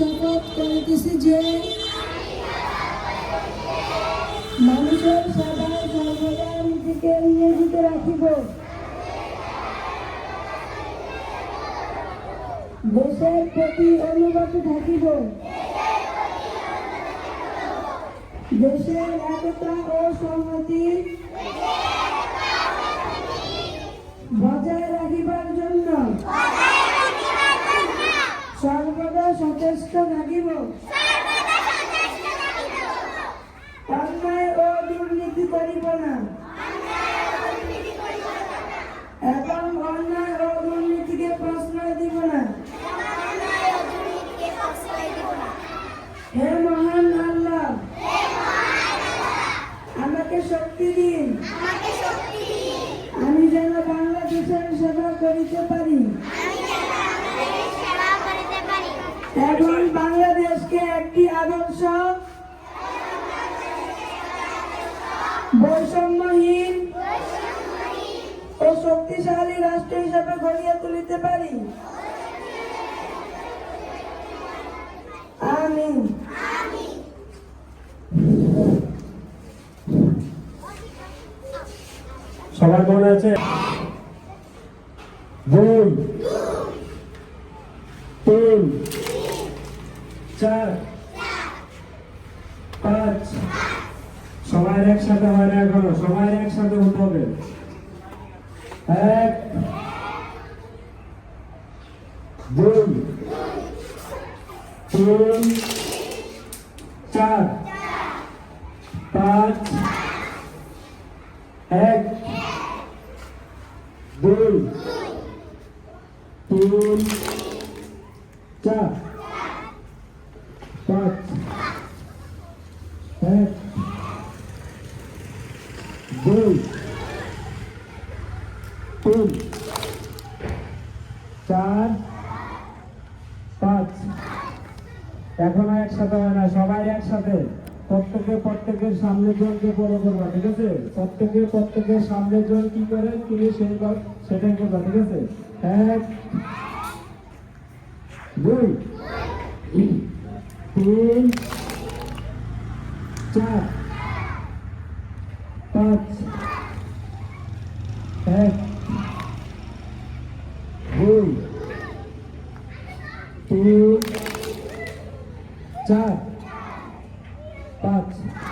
শপথ করিতেছি যে মানুষের সদায় সর্বদা নিজেকে নিয়োজিত রাখিব। দেশের প্রতি অনুগত থাকিব। দেশের একতা ও সংহতি সচেষ্ট থাকিব। অন্যায় ও দুর্নীতি করিব না। এবং অন্যায় ও দুর্নীতিকে প্রশ্রয় দিব না। হে মহান আল্লাহ, আমাকে শক্তি দিন। আমি যেন বাংলাদেশের সেবা করিতে পারি। এবং বাংলাদেশকে একটি আদর্শ বৈষম্যহীন ও শক্তিশালী রাষ্ট্র হিসেবে গড়িয়ে তুলিতে পারি। আমিন। সবার মনে আছে? দুই তিন চার, পাঁচ, সবাই একসাথে হয় না সবাই একসাথে হবে এক, দুই, তিন, চার, পাঁচ, এক, দুই, তিন, চার পাঁচ এক, দুই, তিন, চার, পাঁচ। এখনও একসাথে হয় না, সবাই একসাথে। প্রত্যেকে প্রত্যেকের সামনের জনকে বড় করবা, ঠিক আছে? প্রত্যেকে প্রত্যেকের সামনের জন কি করে তুমি সেই সেটাই করবা, ঠিক আছে? এক, দুই, তিন stop. But at work, do stop. But